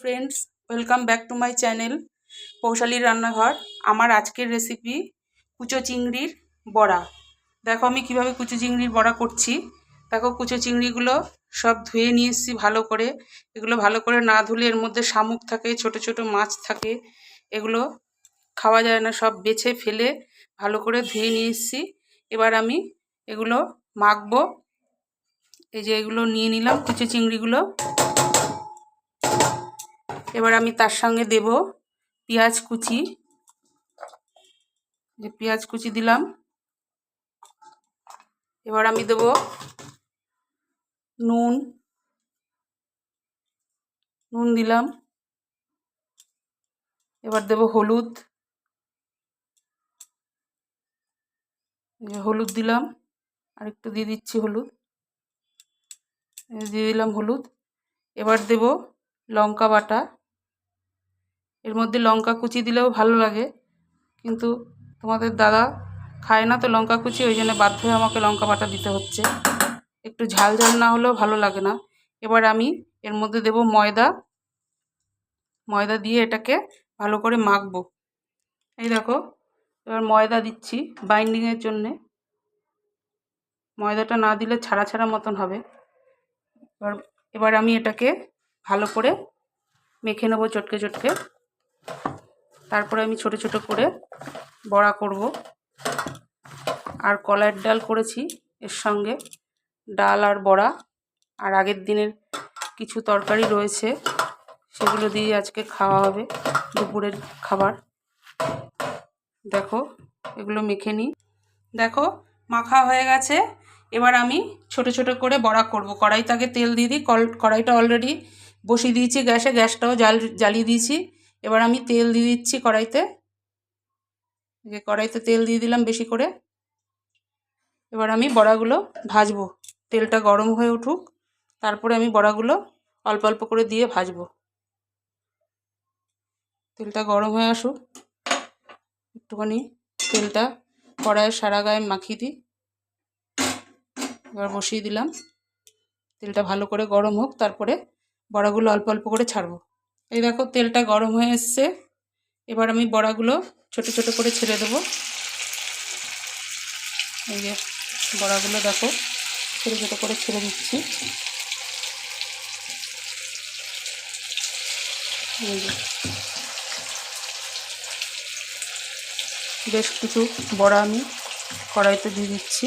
Friends welcome back to my channel পৌশালীর রান্নাঘর আমার আজকের রেসিপি কুচো চিংড়ির বড়া। দেখো আমি কীভাবে কুচো চিংড়ির বড়া করছি। দেখো কুচো চিংড়িগুলো সব ধুয়ে নিয়ে এসেছি ভালো করে। এগুলো ভালো করে না ধুলে এর মধ্যে শামুক থাকে, ছোট ছোট মাছ থাকে, এগুলো খাওয়া যায় না। সব বেছে ফেলে ভালো করে ধুয়ে নিয়ে এসেছি এবার আমি এগুলো মাখবো। এই যে এগুলো নিয়ে নিলাম, কুচো চিংড়িগুলো। এবার আমি তার সঙ্গে দেব পেঁয়াজ কুচি। যে পেঁয়াজ কুচি দিলাম। এবার আমি দেব নুন। নুন দিলাম। এবার দেব হলুদ। হলুদ দিলাম। আর একটু দিয়ে দিচ্ছি হলুদ। দিয়ে দিলাম হলুদ। এবার দেব লঙ্কা বাটা। এর মধ্যে লঙ্কা কুচি দিলেও ভালো লাগে। কিন্তু তোমাদের দাদা খায় না তো লঙ্কা কুচি, ওই জন্য বাধ্য হয়ে আমাকে লঙ্কা বাটা দিতে হচ্ছে। একটু ঝাল ঝাল না হলেও ভালো লাগে না। এবার আমি এর মধ্যে দেব ময়দা। ময়দা দিয়ে এটাকে ভালো করে মাখবো। এই দেখো, এবার ময়দা দিচ্ছি বাইন্ডিংয়ের জন্যে। ময়দাটা না দিলে ছাড়া ছাড়া মতন হবে। এবার এবার আমি এটাকে ভালো করে মেখে নেব চটকে চটকে। তারপরে আমি ছোট ছোট করে বড়া করব। আর কলাইয়ের ডাল করেছি, এর সঙ্গে ডাল আর বড়া। আর আগের দিনের কিছু তরকারি রয়েছে, সেগুলো দিয়ে আজকে খাওয়া হবে দুপুরের খাবার। দেখো, এগুলো মেখে নিই। দেখো, মাখা হয়ে গেছে। এবার আমি ছোট ছোট করে বড়া করব। কড়াইতে আগে তেল দিয়ে দিই কড়াইটা অলরেডি বসিয়ে দিয়েছি গ্যাসে, গ্যাসটাও জাল, জ্বালিয়ে দিয়েছি। এবার আমি তেল দিয়ে দিচ্ছি কড়াইতে। কড়াইতে তেল দিয়ে দিলাম বেশি করে। এবার আমি বড়াগুলো ভাজবো। তেলটা গরম হয়ে উঠুক। তারপরে আমি বড়াগুলো অল্প অল্প করে দিয়ে ভাজবো। তেলটা গরম হয়ে আসুক। একটুখানি তেলটা কড়াইয়ের সারা গায়ে মাখিয়ে দিই। এবার বসিয়ে দিলাম। তেলটা ভালো করে গরম হোক, তারপরে বড়াগুলো অল্প অল্প করে ছাড়বো। এই দেখো, তেলটা গরম হয়ে এসছে। এবার আমি বড়াগুলো ছোট ছোট করে ছেড়ে দেবো। এই যে বড়াগুলো দেখো, ছোটো ছোটো করে ছেড়ে দিচ্ছি। বেশ কিছু বড়া আমি কড়াইতে দিয়ে দিচ্ছি।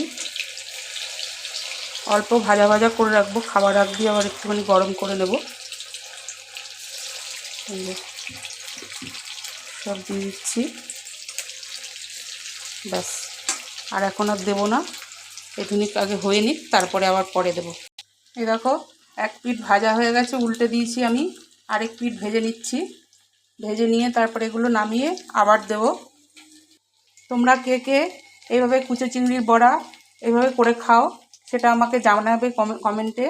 অল্প ভাজা ভাজা করে রাখব, খাবার রাখ দিয়ে আবার একটুখানি গরম করে নেব। সব দিয়ে দিচ্ছি। ব্যাস। আর এখন আর দেবো না। এটুনি আগে হয়ে নিক, তারপরে আবার পরে দেব। এই দেখো, এক পিঠ ভাজা হয়ে গেছে, উল্টে দিয়েছি আমি। আরেক পিঠ ভেজে নিচ্ছি। ভেজে নিয়ে তারপরে এগুলো নামিয়ে আবার দেব। তোমরা কে কে এইভাবে কুচো চিংড়ির বড়া এইভাবে করে খাও, সেটা আমাকে জানাবে কমেন্টে।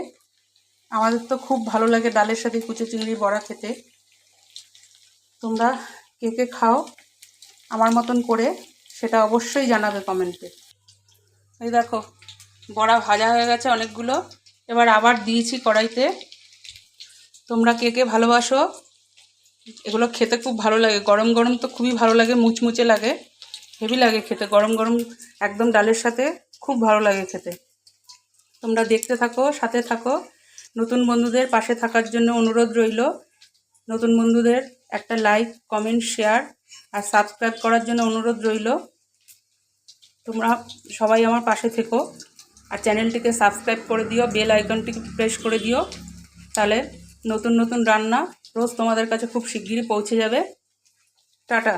আমাদের তো খুব ভালো লাগে ডালের সাথে কুচো চিংড়ির বড়া খেতে। তোমরা কে কে খাও আমার মতন করে সেটা অবশ্যই জানাবে কমেন্টে। এই দেখো, বড়া ভাজা হয়ে গেছে অনেকগুলো। এবার আবার দিয়েছি কড়াইতে। তোমরা কে কে ভালোবাসো, এগুলো খেতে খুব ভালো লাগে। গরম গরম তো খুবই ভালো লাগে, মুচমুচে লাগে, হেভি লাগে খেতে। গরম গরম একদম ডালের সাথে খুব ভালো লাগে খেতে। তোমরা দেখতে থাকো, সাথে থাকো। নতুন বন্ধুদের পাশে থাকার জন্য অনুরোধ রইল। নতুন বন্ধুদের একটা লাইক, কমেন্ট, শেয়ার আর সাবস্ক্রাইব করার জন্য অনুরোধ রইল। তোমরা সবাই আমার পাশে থেকো আর চ্যানেলটিকে সাবস্ক্রাইব করে দিও, বেল আইকনটিকে প্রেস করে দিও। তাহলে নতুন নতুন রান্না রোজ তোমাদের কাছে খুব শিগগিরই পৌঁছে যাবে। টাটা।